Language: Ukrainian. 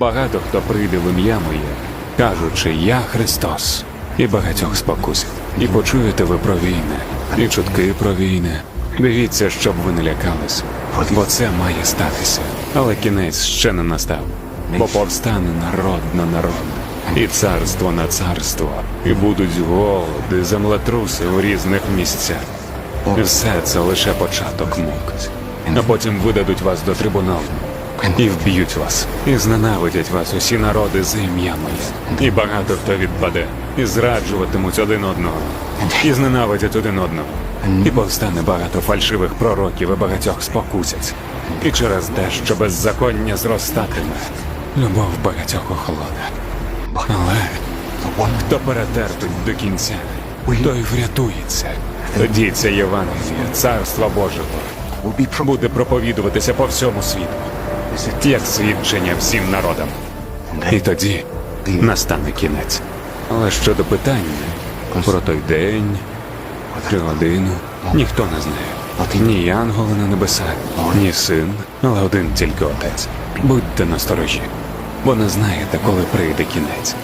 Багато хто прийде в ім'я моє, кажучи, я Христос, і багатьох спокусить. І почуєте ви про війни, і чутки про війни. Дивіться, щоб ви не лякались, бо це має статися. Але кінець ще не настав, бо повстане народ на народ, і царство на царство, і будуть голоди, землетруси в різних місцях. І все це лише початок мук. А потім видадуть вас до трибуналу. І вб'ють вас, і зненавидять вас усі народи за ім'я моє. І багато хто відпаде, і зраджуватимуть один одного, і зненавидять один одного. І повстане багато фальшивих пророків і багатьох спокусять. І через те, що беззаконня зростатиме, любов багатьох охолоне. Але хто перетерпить до кінця, той врятується. Тоді це Євангеліє, царства Божого, буде проповідуватися по всьому світу як свідчення всім народам. І тоді настане кінець. Але щодо питання про той день чи годину ніхто не знає. Ні янголи на небесах, ні син, але один тільки отець. Будьте насторожі, бо не знаєте, коли прийде кінець.